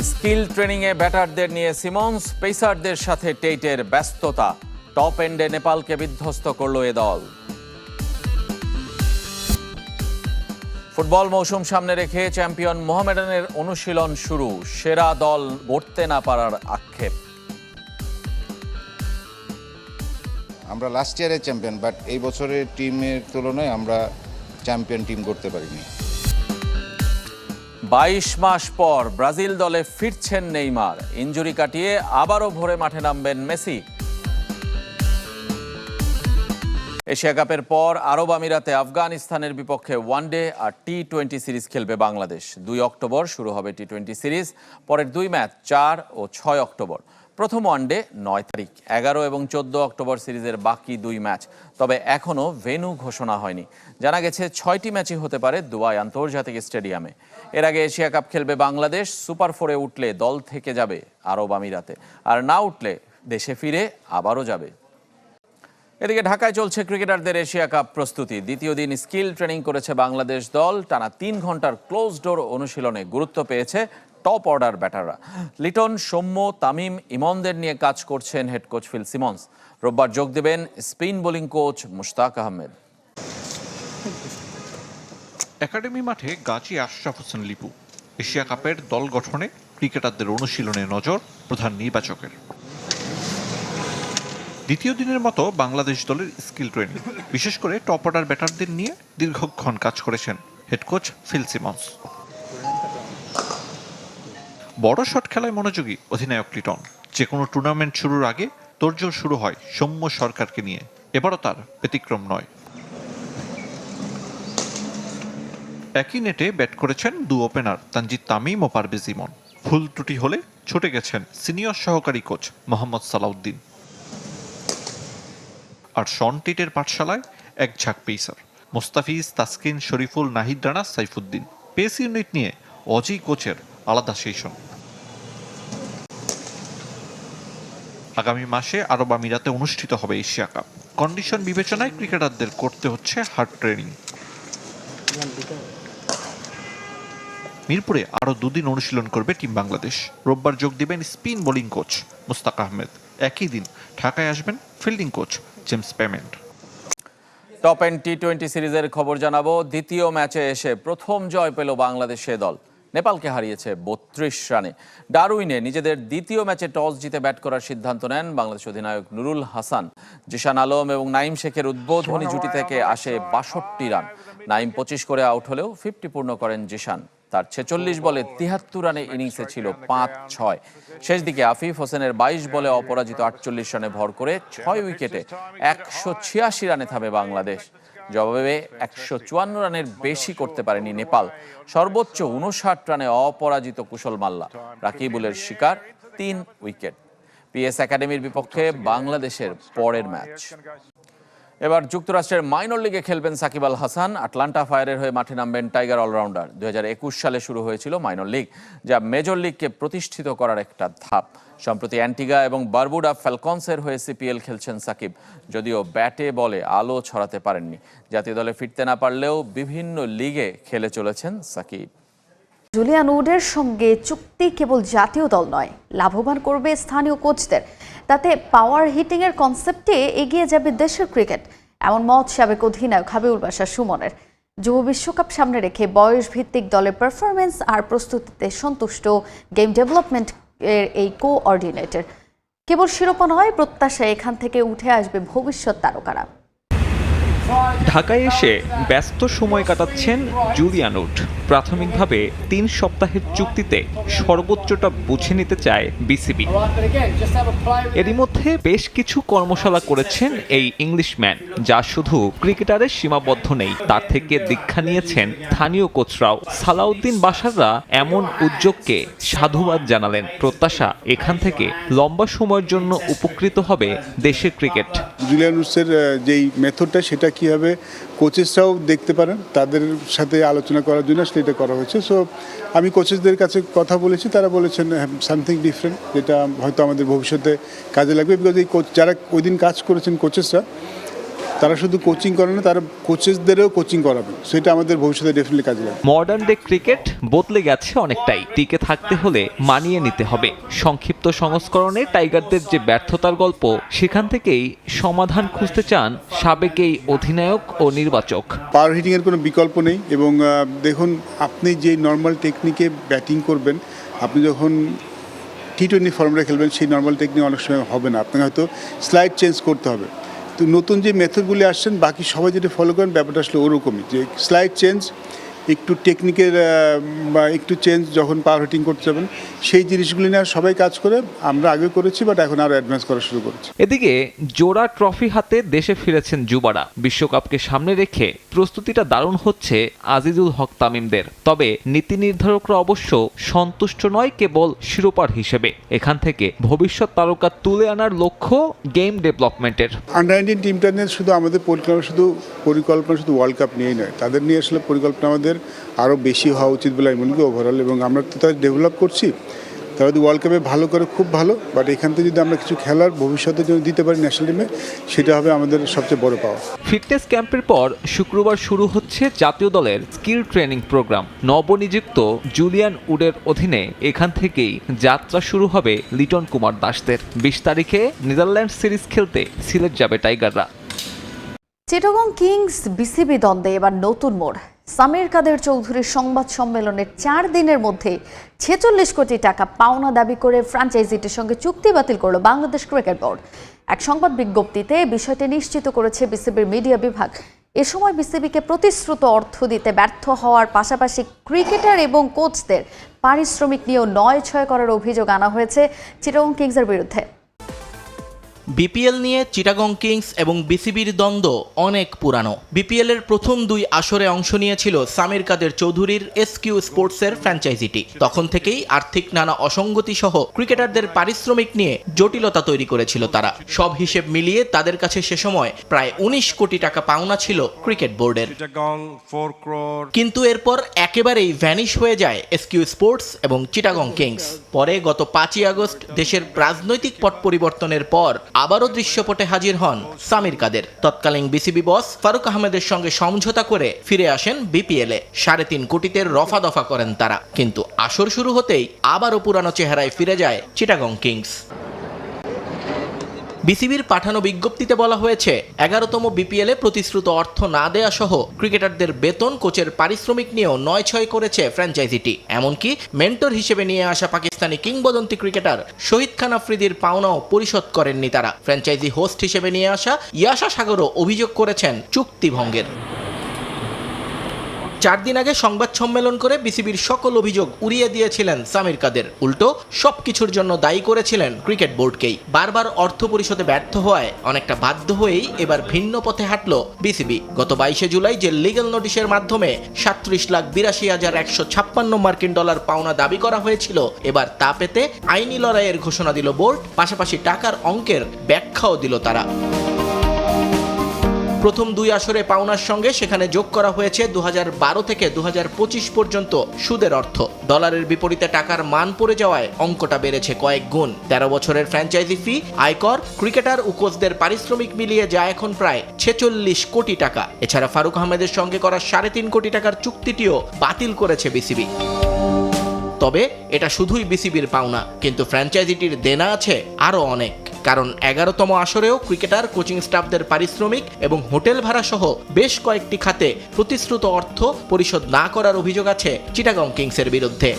Skill ট্রেনিংয়ে ব্যাটারদের নিয়ে সিমন্স, পেসারদের সাথে টেইটের ব্যস্ততা। টপ এন্ডে নেপালকে বিধ্বস্ত করল এ দল। ফুটবল মৌসুম সামনে রেখে চ্যাম্পিয়ন মোহামেডানের অনুশীলন শুরু। সেরা দল গড়তে না পারার আক্ষেপ। আমরা লাস্ট ইয়ারে চ্যাম্পিয়ন বাট এই বছরের টিমের তুলনায় আমরা চ্যাম্পিয়ন টিম করতে পারিনি। বাইশ মাস পর ব্রাজিল দলে ফিরছেন নেইমার। ইঞ্জুরি কাটিয়ে আবারও ভোরে মাঠে নামবেন মেসি। এশিয়া কাপের পর আরব আমিরাতে আফগানিস্তানের বিপক্ষে ওয়ান ডে আর টি টোয়েন্টি সিরিজ খেলবে বাংলাদেশ। দুই অক্টোবর শুরু হবে টি টোয়েন্টি সিরিজ, পরের দুই ম্যাচ চার ও ছয় অক্টোবর। প্রথম ওয়ানডে নয় তারিখ, এগারো এবং চোদ্দ অক্টোবর সিরিজের বাকি দুই ম্যাচ। তবে এখনও ভেন্যু ঘোষণা হয়নি। জানা গেছে, ছয়টি ম্যাচই হতে পারে দুবাই আন্তর্জাতিক স্টেডিয়ামে। এর আগে এশিয়া কাপ খেলবে বাংলাদেশ, সুপার ফোরে উঠলে দল থেকে যাবে আরব আমিরাতে। আর না উঠলে দেশে ফিরে আবারও যাবে। এদিকে ঢাকায় চলছে ক্রিকেটারদের এশিয়া কাপ প্রস্তুতি। দ্বিতীয় দিন স্কিল ট্রেনিং করেছে বাংলাদেশ দল। টানা তিন ঘণ্টার ক্লোজ ডোর অনুশীলনে গুরুত্ব পেয়েছে টপ অর্ডার ব্যাটাররা। লিটন, সৌম্য, তামিম, ইমনদের নিয়ে কাজ করছেন হেড কোচ ফিল সিমন্স। রোববার যোগ দেবেন spin bowling coach Mushtaq Ahmed. Academy মাঠে গাজী আশরাফ হোসেন লিপু। এশিয়া কাপের দল গঠনে ক্রিকেটারদের অনুশীলনে নজর প্রধান নির্বাচকের। দ্বিতীয় দিনের মতো বাংলাদেশ দলের স্কিল ট্রেনিং। বিশেষ করে টপ অর্ডার ব্যাটারদের নিয়ে দীর্ঘক্ষণ কাজ করেছেন হেড কোচ ফিল সিমন্স। বড় শট খেলায় মনোযোগী অধিনায়ক লিটন যে কোনো টুর্নামেন্ট শুরুর আগে তোড়জোড় শুরু হয় সৌম্য সরকারকে নিয়ে। এবারও তার ব্যতিক্রম নয়। একই নেটে ব্যাট করেছেন দু ওপেনার তানজিদ তামিম ও পারভেজ ইমন। ভুল ত্রুটি হলে ছুটে গেছেন সিনিয়র সহকারী কোচ মোহাম্মদ সালাউদ্দিন। আর শন টিটের পাঠশালায় এক ঝাঁক pacer, Mustafiz Taskin, Shoriful, Nahid Rana, Saifuddin. Pace unit নিয়ে অজি কোচের আলাদা সেশন। আগামী মাসে আরব আমিরাতে অনুষ্ঠিত হবে এশিয়া কাপ। কন্ডিশন বিবেচনায় ক্রিকেটারদের করতে হচ্ছে হার্ড ট্রেনিং। মিরপুরে আরও দুদিন অনুশীলন করবে টিম বাংলাদেশ। রোববার যোগ দিবেন spin bowling coach Mushtaq Ahmed. একই দিন ঢাকায় আসবেন fielding coach James Pamment. Top end T twenty সিরিজের খবর জানাব। দ্বিতীয় ম্যাচে এসে প্রথম জয় পেল বাংলাদেশে দল। নেপালকে হারিয়েছে বত্রিশ রানে। ডারউইনে নিজেদের দ্বিতীয় ম্যাচে টস জিতে ব্যাট করার সিদ্ধান্ত নেন বাংলাদেশ অধিনায়ক নুরুল হাসান। জিশান আলম এবং নাইম শেখের উদ্বোধনী জুটি থেকে আসে বাষট্টি রান। নাইম পঁচিশ করে আউট হলেও ফিফটি পূর্ণ করেন জিশান। তার ছেচল্লিশ বলে তিহাত্তর রানে ইনিংসে ছিল পাঁচ ছয় শেষ দিকে আফিফ হোসেনের বাইশ বলে অপরাজিত আটচল্লিশ রানে ভর করে ছয় উইকেটে একশো ছিয়াশি রানে থামে বাংলাদেশ। জবাবে একশো চুয়ান্ন রানের বেশি করতে পারেনি নেপাল। সর্বোচ্চ উনষাট রানে অপরাজিত কুশল মাল্লা। রাকিবুলের শিকার, তিন উইকেট। পিএস একাডেমির বিপক্ষে বাংলাদেশের পরের ম্যাচ। এবার যুক্তরাষ্ট্রের মাইনর লিগে খেলবেন সাকিব আল হাসান। আটলান্টা ফায়ারের হয়ে মাঠে নামবেন টাইগার অলরাউন্ডার দুই সালে শুরু হয়েছিল মাইনর লিগ যা মেজর লিগকে প্রতিষ্ঠিত করার একটা ধাপ। সম্প্রতি অ্যান্টিগা এবং বারবুডা ফ্যালকনসের হয়ে সিপিএল খেলছেন সাকিব, যদিও ব্যাটে বলে আলো ছড়াতে পারেননি। জাতীয় দলে ফিরতে না পারলেও বিভিন্ন লিগে খেলে চলেছেন সাকিব। জুলিয়ান উডের সঙ্গে চুক্তি কেবল জাতীয় দল নয়, লাভবান করবে স্থানীয় কোচদের তাতে পাওয়ার হিটিংয়ের কনসেপ্টে এগিয়ে যাবে দেশের ক্রিকেট এমন মত সাবেক অধিনায়ক হাবিউল বাসার সুমনের। যুব বিশ্বকাপ সামনে রেখে বয়স ভিত্তিক দলের পারফরমেন্স আর প্রস্তুতিতে সন্তুষ্ট গেম ডেভেলপমেন্ট এর এই কোঅর্ডিনেটর কেবল শিরোপা নয় প্রত্যাশা এখান থেকে উঠে আসবে ভবিষ্যৎ তারকারা। ঢাকায় এসে ব্যস্ত সময় কাটাচ্ছেন জুলিয়ানুট প্রাথমিকভাবে তিন সপ্তাহের চুক্তিতে সর্বোচ্চটা বুঝে নিতে চায় বিসিবি। এরই মধ্যে বেশ কিছু কর্মশালা করেছেন এই ইংলিশম্যান যা শুধু ক্রিকেটারের সীমাবদ্ধ নেই তার থেকে দীক্ষা নিয়েছেন স্থানীয় কোচরাও। সালাউদ্দিন বাসাররা এমন উদ্যোগকে সাধুবাদ জানালেন। প্রত্যাশা এখান থেকে লম্বা সময়ের জন্য উপকৃত হবে দেশের ক্রিকেট। জুলিয়ানুসের আহ, যেই মেথডটা সেটা কীভাবে কোচেসরাও দেখতে পারেন, তাদের সাথে আলোচনা করার জন্য আসলে এটা করা হয়েছে। সো আমি কোচেসদের কাছে কথা বলেছি, তারা বলেছেন সামথিং ডিফারেন্ট যেটা হয়তো আমাদের ভবিষ্যতে কাজে লাগবে। বিকজ এই কোচ যারা ওই দিন কাজ করেছেন কোচেসরা তারা শুধু কোচিং করে না তারা কোচেসদেরও কোচিং করাবে। সেটা আমাদের ভবিষ্যতে ডেফিনেটলি কাজে লাগবে। মডার্ন ডে ক্রিকেট বদলে গেছে অনেকটাই। টিকে থাকতে হলে মানিয়ে নিতে হবে। সংক্ষিপ্ত সংস্করণে টাইগারদের যে ব্যর্থতার গল্প সেখান থেকেই সমাধান খুঁজতে চান সাবেক এই অধিনায়ক ও নির্বাচক। পাওয়ার হিটিংয়ের কোনো বিকল্প নেই এবং দেখুন আপনি যে নর্মাল টেকনিকে ব্যাটিং করবেন আপনি যখন টি টোয়েন্টি ফর্মটা খেলবেন সেই নর্মাল টেকনিক অনেক সময় হবে না। আপনাকে হয়তো স্লাইড চেঞ্জ করতে হবে। তো নতুন যে মেথডগুলি আসছেন, বাকি সবাই যেটা ফলো করেন, ব্যাপারটা আসলে ওরকমই। যে স্লাইড চেঞ্জ একটু টেকনিকের বা একটু চেঞ্জ যখন পাওয়ার হিটিং করতে যাবেন সেই জিনিসগুলি নিয়ে সবাই কাজ করে আমরা আগে করেছি বাট এখন আরও অ্যাডভান্স করা শুরু করেছি। এদিকে জোড়া ট্রফি হাতে দেশে ফিরেছেন যুবারা। বিশ্বকাপকে সামনে রেখে প্রস্তুতিটা দারুণ হচ্ছে আজিজুল হক তামিমদের। তবে নীতি নির্ধারকরা অবশ্য সন্তুষ্ট নয় কেবল শিরোপার হিসেবে। এখান থেকে ভবিষ্যৎ তারকা তুলে আনার লক্ষ্য গেম ডেভেলপমেন্টের আন্ডার নাইনটিন টিমটা নিয়ে শুধু আমাদের পরিকল্পনা শুধু পরিকল্পনা শুধু ওয়ার্ল্ড কাপ নিয়েই নয়। তাদের নিয়ে আসলে পরিকল্পনা আমাদের আরও বেশি হওয়া উচিত বলে আমি মনে করি ওভারঅল এবং আমরা তো তাদের ডেভেলপ করছি। তারা যদি ওয়ার্ল্ড কাপে ভালো করে খুব ভালো বাট এখান থেকে যদি আমরা কিছু খেলার ভবিষ্যতে যদি দিতে পারি ন্যাশনাল টিমে সেটা হবে আমাদের সবচেয়ে বড় পাওয়া। ফিটনেস ক্যাম্পের পর শুক্রবার শুরু হচ্ছে জাতীয় দলের স্কিল ট্রেনিং প্রোগ্রাম নবনিযুক্ত জুলিয়ান উডের অধীনে এখান থেকেই যাত্রা শুরু হবে লিটন কুমার দাসদের। বিশ তারিখে নেদারল্যান্ড সিরিজ খেলতে সিলেট যাবে টাইগাররা। চিটাগং কিংস বিসিবি দ্বন্দ্বে এবার নতুন মোড়। সামির কাদের চৌধুরীর সংবাদ সম্মেলনের চার দিনের মধ্যে ছেচল্লিশ কোটি টাকা পাওনা দাবি করে ফ্র্যাঞ্চাইজিটির সঙ্গে চুক্তি বাতিল করল বাংলাদেশ ক্রিকেট বোর্ড। এক সংবাদ বিজ্ঞপ্তিতে বিষয়টি নিশ্চিত করেছে বিসিবির মিডিয়া বিভাগ। এ সময় বিসিবিকে প্রতিশ্রুত অর্থ দিতে ব্যর্থ হওয়ার পাশাপাশি ক্রিকেটার এবং কোচদের পারিশ্রমিক নিয়েও নয় ছয় করার অভিযোগ আনা হয়েছে চিটাগং কিংসের বিরুদ্ধে। বিপিএল নিয়ে চিটাগং কিংস এবং বিসিবির দ্বন্দ্ব অনেক পুরানো। বিপিএল এর প্রথম দুই আসরে অংশ নিয়েছিল সামির কাদের চৌধুরীর এসকিউ স্পোর্টসের ফ্র্যাঞ্চাইজিটি। তখন থেকেই আর্থিক নানা অসঙ্গতি সহ ক্রিকেটারদের পারিশ্রমিক নিয়ে জটিলতা তৈরি করেছিল তারা। সব হিসেব মিলিয়ে তাদের কাছে সে সময় প্রায় উনিশ কোটি টাকা পাওনা ছিল ক্রিকেট বোর্ডের। Chittagong, 4 crore. কিন্তু এরপর একেবারেই ভ্যানিশ হয়ে যায় এসকিউ স্পোর্টস এবং চিটাগং কিংস। পরে গত পাঁচই আগস্ট দেশের রাজনৈতিক পট পরিবর্তনের পর আবারও দৃশ্যপটে হাজির হন সামির কাদের। তৎকালীন বিসিবি বস ফারুক আহমেদের সঙ্গে সমঝোতা করে ফিরে আসেন বিপিএলে। সাড়ে তিন কোটিতে রফা দফা করেন তারা। কিন্তু আসর শুরু হতেই আবারও পুরানো চেহারায় ফিরে যায় চিটাগং কিংস। বিসিবির পাঠানো বিজ্ঞপ্তিতে বলা হয়েছে, এগারোতম বিপিএলে প্রতিশ্রুত অর্থ না দেয়া সহ ক্রিকেটারদের বেতন কোচের পারিশ্রমিক নিয়েও নয় ছয় করেছে ফ্র্যাঞ্চাইজিটি। এমনকি মেন্টর হিসেবে নিয়ে আসা পাকিস্তানি কিংবদন্তি ক্রিকেটার শহীদ খান আফ্রিদির পাওনাও পরিশোধ করেননি তারা। ফ্র্যাঞ্চাইজি হোস্ট হিসেবে নিয়ে আসা ইয়াশা সাগরও অভিযোগ করেছেন চুক্তি ভঙ্গের চার দিন আগে সংবাদ সম্মেলন করে বিসিবির সকল অভিযোগ উড়িয়ে দিয়েছিলেন সামির কাদের। উল্টো, সবকিছুর জন্য দায়ী করেছিলেন ক্রিকেট বোর্ডকেই। বারবার অর্থ পরিশোধে ব্যর্থ হওয়ায় অনেকটা বাধ্য হয়েই এবার ভিন্ন পথে হাঁটল বিসিবি। গত বাইশে জুলাই যে লিগ্যাল নোটিশের মাধ্যমে সাত্রিশ লাখ বিরাশি হাজার একশো ছাপ্পান্ন মার্কিন ডলার পাওনা দাবি করা হয়েছিল, এবার তা পেতে আইনি লড়াইয়ের ঘোষণা দিল বোর্ড, পাশাপাশি টাকার অঙ্কের ব্যাখ্যাও দিল তারা। প্রথম দুই আসরে পাওনার সঙ্গে সেখানে যোগ করা হয়েছে দু হাজার বারো থেকে দু হাজার পঁচিশ পর্যন্ত সুদের অর্থ। ডলারের বিপরীতে টাকার মান পড়ে যাওয়ায় অঙ্কটা বেড়েছে কয়েক গুণ। তেরো বছরের ফ্র্যাঞ্চাইজি ফি, আয়কর, ক্রিকেটার ও কোচদের পারিশ্রমিক মিলিয়ে যা এখন প্রায় ছেচল্লিশ কোটি টাকা। এছাড়া ফারুক আহমেদের সঙ্গে করা সাড়ে তিন কোটি টাকার চুক্তিটিও বাতিল করেছে বিসিবি। তবে এটা শুধুই বিসিবির পাওনা, কিন্তু ফ্র্যাঞ্চাইজিটির দেনা আছে আরও অনেক। কারণ এগারোতম আসরেও ক্রিকেটার, কোচিং স্টাফদের পারিশ্রমিক এবং হোটেল ভাড়া সহ বেশ কয়েকটি খাতে প্রতিশ্রুত অর্থ পরিশোধ না করার অভিযোগ আছে চিটাগং কিংসের বিরুদ্ধে।